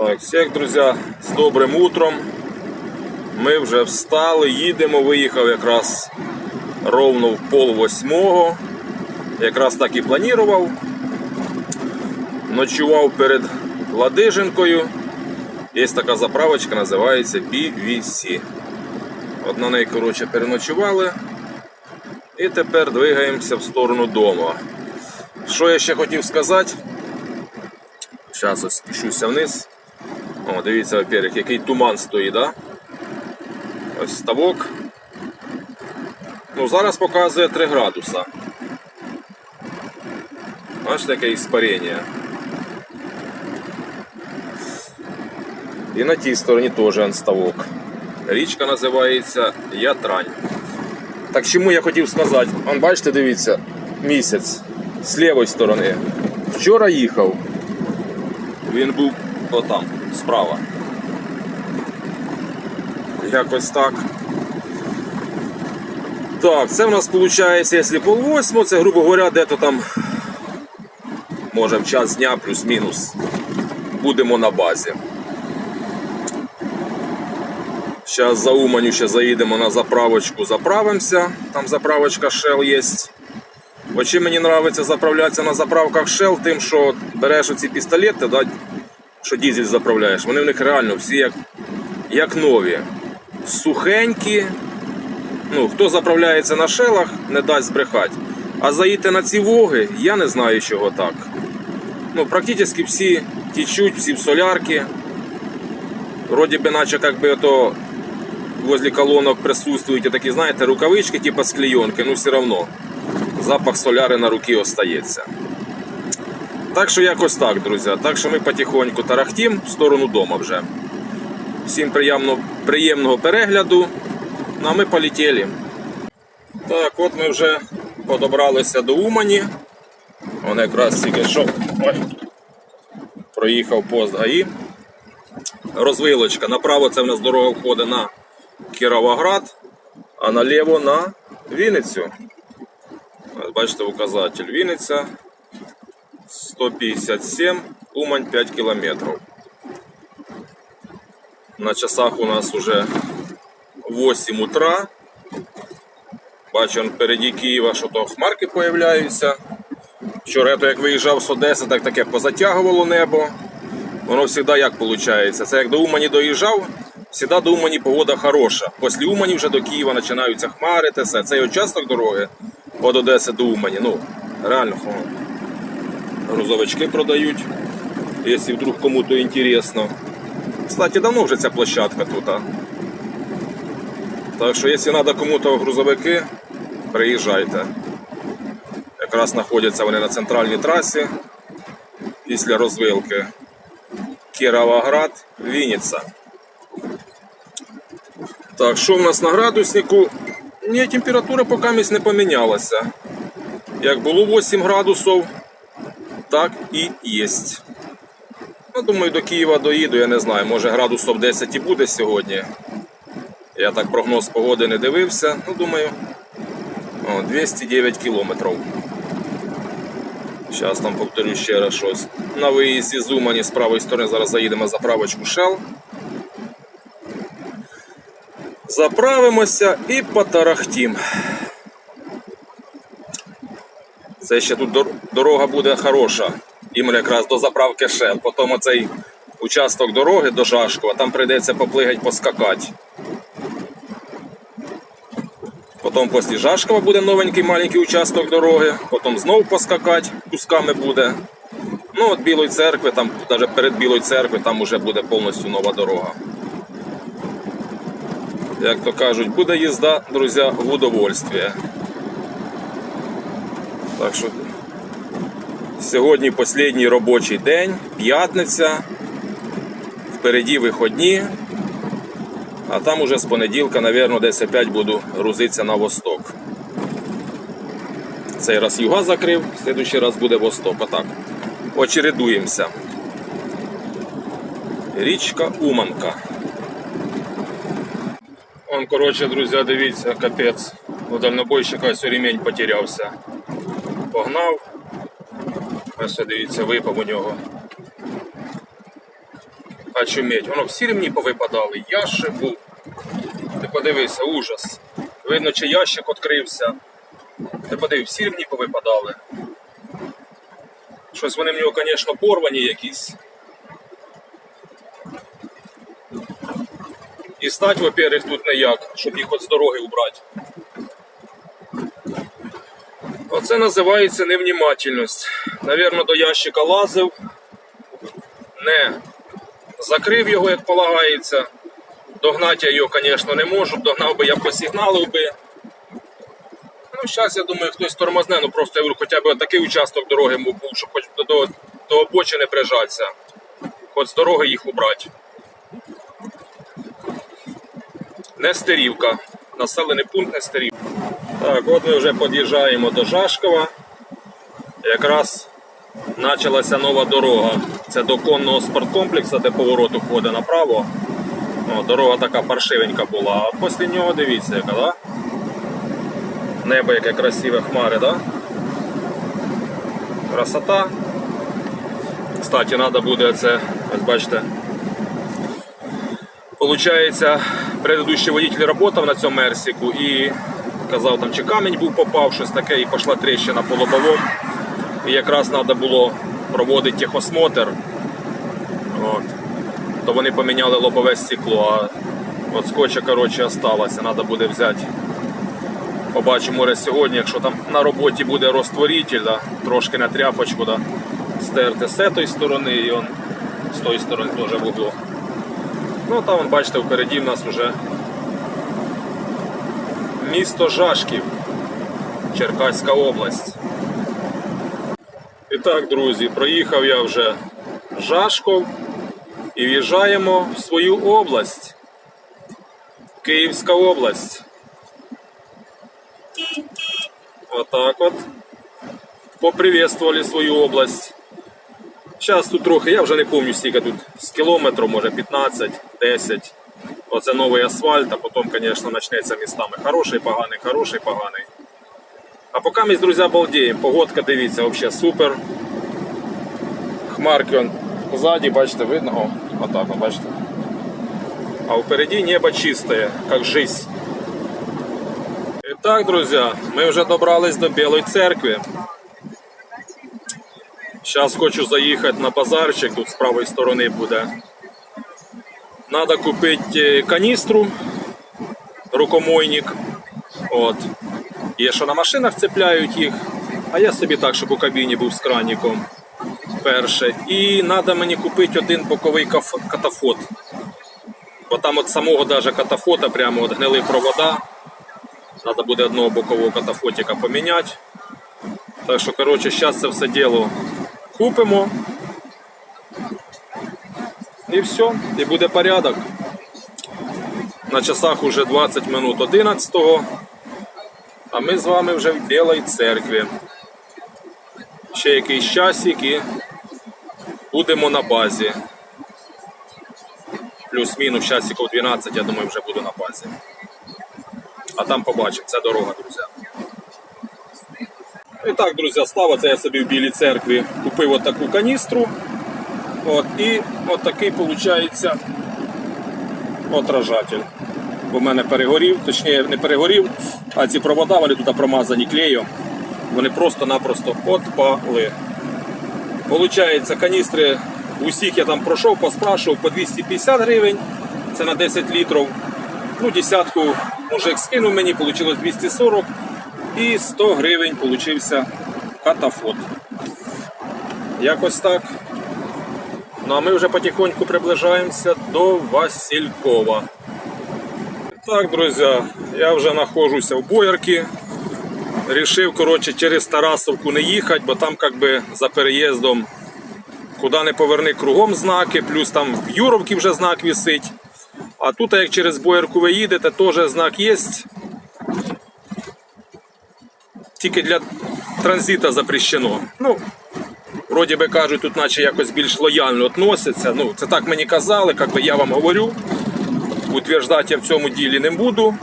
Так, всіх, друзі, з добрим утром. Ми вже встали, їдемо, виїхав якраз ровно в пол восьмого. Якраз так і планував. Ночував перед Ладиженкою. Є така заправочка, називається BVC. От на неї, коротше, переночували. І тепер двигаємося в сторону дому. Що я ще хотів сказати? Зараз ось спущуся вниз. О, дивіться, во-первых, який туман стоїть, да? Ось ставок. Ну, зараз показує 3 градуса. Бачите, яке іспарення. І на тій стороні теж ставок. Річка називається Ятрань. Так чому я хотів сказати? Он бачите, дивіться, місяць з лівої сторони. Вчора їхав. Він був отам, справа. Якось так. Так, це в нас виходить, якщо восьму, це, грубо говоря, де-то там, може в час дня плюс-мінус. Будемо на базі. Зараз за Уманю ще заїдемо на заправочку, заправимося. Там заправочка Shell є. Чим мені подобається заправлятися на заправках Shell, тим, що береш оці пістолети, да, що дізель заправляєш, вони в них реально всі як, як нові. Сухенькі. Ну, хто заправляється на шелах, не дасть збрехати. А заїти на ці воги, я не знаю, чого так. Ну, практично всі тічуть, всі в солярки. Вроді би, наче как би ото возле колонок присутствують такі, знаєте, рукавички, типу з ну все одно запах соляри на руки остається. Так що якось так, друзі. Так що ми потихоньку тарахтім в сторону дома вже. Всім приємно, приємного перегляду. Ну а ми полетіли. Так, от ми вже подобралися до Умані. Он якраз тільки що проїхав пост ГАІ. Розвилочка. Направо це в нас дорога входить на Кіровоград, а наліво на Вінницю. Бачите, указатель Вінниця 157, Умань 5 кілометрів. На часах у нас уже 8 утра. Бачу, впереді Києва, що то хмарки появляються. Вчора, то як виїжджав з Одеси, так таке позатягувало небо. Воно завжди як виходить? Це як до Умані доїжджав, завжди до Умані погода хороша. Після Умані вже до Києва починаються хмари, те все. Цей участок дороги від Одеси до Умані. Ну, реально хо. Грузовички продають, якщо вдруг кому-то інтересно. Кстати, давно вже ця площадка тут. А? Так що, якщо треба кому-то грузовики, приїжджайте. Якраз знаходяться вони на центральній трасі після розвилки. Кіровоград, Вінниця. Так, що в нас на градуснику? Ні, температура поки не помінялася. Як було 8 градусів, так і є. Ну, думаю, до Києва доїду, я не знаю, може градусів 10 і буде сьогодні. Я так прогноз погоди не дивився. Ну, думаю, о, 209 кілометрів. Зараз там повторю ще раз щось. На виїзді з Умані з правої сторони зараз заїдемо заправочку Shell. Заправимося і потарахтім. Це ще тут дорога буде хороша. Іменно якраз до заправки Shell. Потім оцей участок дороги до Жашкова, там прийдеться поплигать, поскакати. Потім після Жашкова буде новенький маленький участок дороги, потім знову поскакати, кусками буде. Ну от Білої церкви, там навіть перед Білою церкви там вже буде повністю нова дорога. Як то кажуть, буде їзда, друзі, в удовольствие. Так що сьогодні останній робочий день, п'ятниця, впереді виходні. А там уже з понеділка, мабуть, десь опять буду грузитися на восток. Цей раз юга закрив, следующий раз буде восток. Отак. Очередуємося. Річка Уманка. Он, коротше, друзі, дивіться, капець. У дальнобойщика ось ремень потерявся. Погнав. Ось дивіться, випав у нього. очуметь. Воно всі ремні повипадали, ящик був. Ти подивися, ужас. Видно, чи ящик відкрився. Ти подивись, всі ремні повипадали. Щось вони в нього, звісно, порвані якісь. І стать, во-первых, тут не як, щоб їх от з дороги убрати. Оце називається невнімательність. Навірно, до ящика лазив, не закрив його, як полагається. Догнати я його, звісно, не можу. Догнав би я посигналив би. Ну, зараз, я думаю, хтось тормозне, ну просто я говорю, хоча б такий участок дороги був, щоб хоч до, до, до обочини прижатися. Хоч з дороги їх убрати. Нестерівка. Населений пункт Нестерівка. Так, от ми вже під'їжджаємо до Жашкова. Якраз почалася нова дорога. Це до конного спорткомплексу, де поворот уходить направо. О, дорога така паршивенька була. А після нього дивіться, яка, да? Небо яке красиве хмари, да? Красота. Кстати, треба буде це, ось бачите. Получається, предыдущий водитель працював на цьому мерсіку і казав, там чи камінь був попав, щось таке, і пішла тріщина по лобовому. І якраз треба було проводити техосмотр. От. То вони поміняли лобове стекло, а от скотча коротше, осталося. Треба буде взяти. Побачимо може сьогодні, якщо там на роботі буде розтворитель, да, трошки на тряпочку да, стерти з цієї сторони і он з тої сторони теж в. Ну там, бачите, впереді в нас вже місто Жашків, Черкаська область. І так, друзі, проїхав я вже Жашков і в'їжджаємо в свою область. Київська область. Отак от. Поприветствували свою область. Зараз тут трохи, я вже не пам'ятаю скільки тут з кілометру, може 15, 10. Оце новий асфальт, а потім, звісно, почнеться містами. Хороший, поганий, хороший, поганий. А поки ми, друзі, балдіємо. Погодка, дивіться, взагалі супер. Хмарки он ззаді, бачите, видно? О, отак, от, бачите. А впереді небо чисте, як жизнь. І так, друзі, ми вже добрались до Білої церкви. Зараз хочу заїхати на базарчик, тут з правої сторони буде. Надо купити каністру, рукомойник. От. Є, що на машинах цепляють їх, а я собі так, щоб у кабіні був з краніком. Перше. І треба мені купити один боковий катафот. Бо там от самого даже катафота прямо от гнили провода. Треба буде одного бокового катафотика поміняти. Так що, коротше, зараз це все діло купимо. І все, і буде порядок. На часах уже 20 минут 11 а ми з вами вже в Білій церкві. Ще якийсь часик і будемо на базі. Плюс-мінус часиків 12, я думаю, вже буду на базі. А там побачимо, це дорога, друзі. І так, друзі, став оце я собі в Білій церкві. Купив отаку каністру. От, і от такий виходить отражатель. Бо в мене перегорів, точніше не перегорів, а ці провода вони тут промазані клеєм. Вони просто-напросто отпали. Получається, каністри усіх я там пройшов, поспрашував по 250 гривень. Це на 10 літрів. Ну, десятку мужик скинув мені, вийшло 240 і 100 гривень получився катафот. Якось так. Ну а ми вже потихоньку приближаємося до Василькова. Так, друзі, я вже знаходжуся в Боярці. Рішив, коротше, через Тарасовку не їхати, бо там как би за переїздом куди не поверни кругом знаки, плюс там в Юровці вже знак висить. А тут, як через Боярку ви їдете, теж знак є. Тільки для транзиту запрещено. Ну, вроді би кажуть, тут наче якось більш лояльно відносяться. Ну, це так мені казали, як би я вам говорю. Утверждати я в цьому ділі не буду.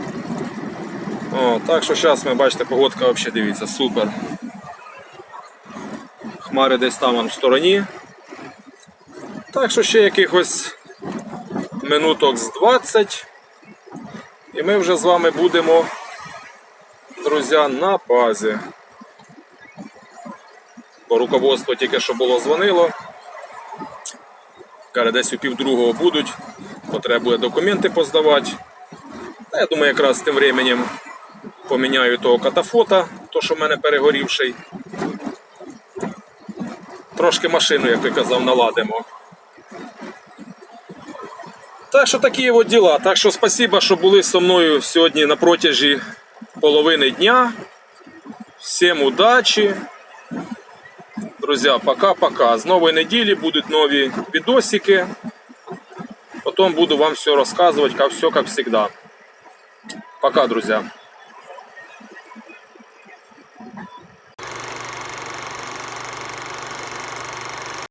О, так що зараз ми бачите, погодка взагалі дивіться, супер. Хмари десь там в стороні. Так що ще якихось минуток з 20. І ми вже з вами будемо, друзі, на базі. Бо руководство тільки що було дзвонило. Каже, десь у півдругого будуть, буде документи поздавати. Та я думаю, якраз тим временем поміняю того катафота, то що в мене перегорівший. Трошки машину, як ти казав, наладимо. Так що такі от діла. Так що спасибо, що були зі мною сьогодні на протязі половини дня. Всім удачі. Друзі, пока-пока. З нової неділі будуть нові відосики. Потім буду вам все розказувати, все, як завжди. Пока, друзі.